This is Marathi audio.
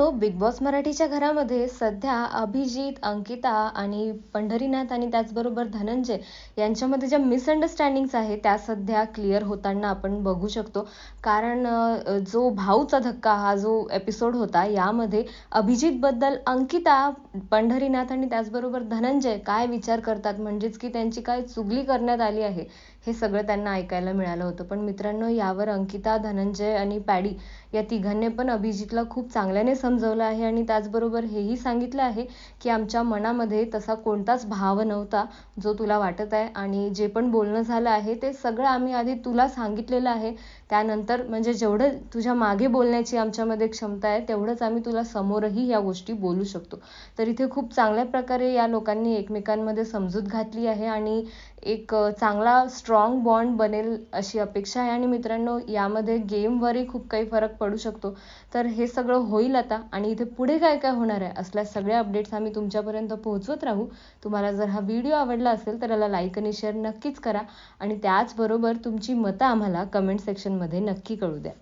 मित्रांनो बिग बॉस मराठीच्या घरामध्ये सध्या अभिजित अंकिता आणि पंढरीनाथ आणि त्याचबरोबर धनंजय यांच्यामध्ये ज्या मिसअंडरस्टँडिंग्स आहेत त्या सध्या क्लिअर होताना आपण बघू शकतो. कारण जो भाऊचा धक्का हा जो एपिसोड होता यामध्ये अभिजितबद्दल अंकिता पंढरीनाथ आणि त्याचबरोबर धनंजय काय विचार करतात म्हणजेच की त्यांची काय चुगली करण्यात आली आहे हे सगळं त्यांना ऐकायला मिळालं होतं. पण मित्रांनो यावर अंकिता धनंजय आणि पॅडी या तिघांनी पण अभिजितला खूप चांगल्याने समजवलं आहे आणि त्याचबरोबर हेही सांगितलं आहे की आमच्या मनामध्ये तसा कोणताच भाव नव्हता जो तुला वाटत आहे. आणि जे पण बोलणं झालं आहे ते सगळं आम्ही आधी तुला सांगितलेलं आहे. त्यानंतर म्हणजे जेवढं तुझ्या मागे बोलण्याची आमच्यामध्ये क्षमता आहे तेवढंच आम्ही तुला समोरही या गोष्टी बोलू शकतो. तर इथे खूप चांगल्या प्रकारे या लोकांनी एकमेकांमध्ये समजूत घातली आहे आणि एक चांगला स्ट्रॉंग बॉन्ड बनेल अशी अपेक्षा आहे. आणि मित्रांनो यामध्ये गेमवरही खूप काही फरक पडू शकतो. तर हे सगळं होईल आता. आता आणि इथे पुढे काय काय होणार आहे असल्या सगळ्या अपडेट्स आम्ही तुमच्यापर्यंत पोहोचवत राहू. तुम्हाला जर हा व्हिडिओ आवडला असेल तर याला लाईक आणि शेअर नक्कीच करा. आणि त्याचबरोबर तुमची मतं आम्हाला कमेंट सेक्शनमध्ये नक्की कळू द्या.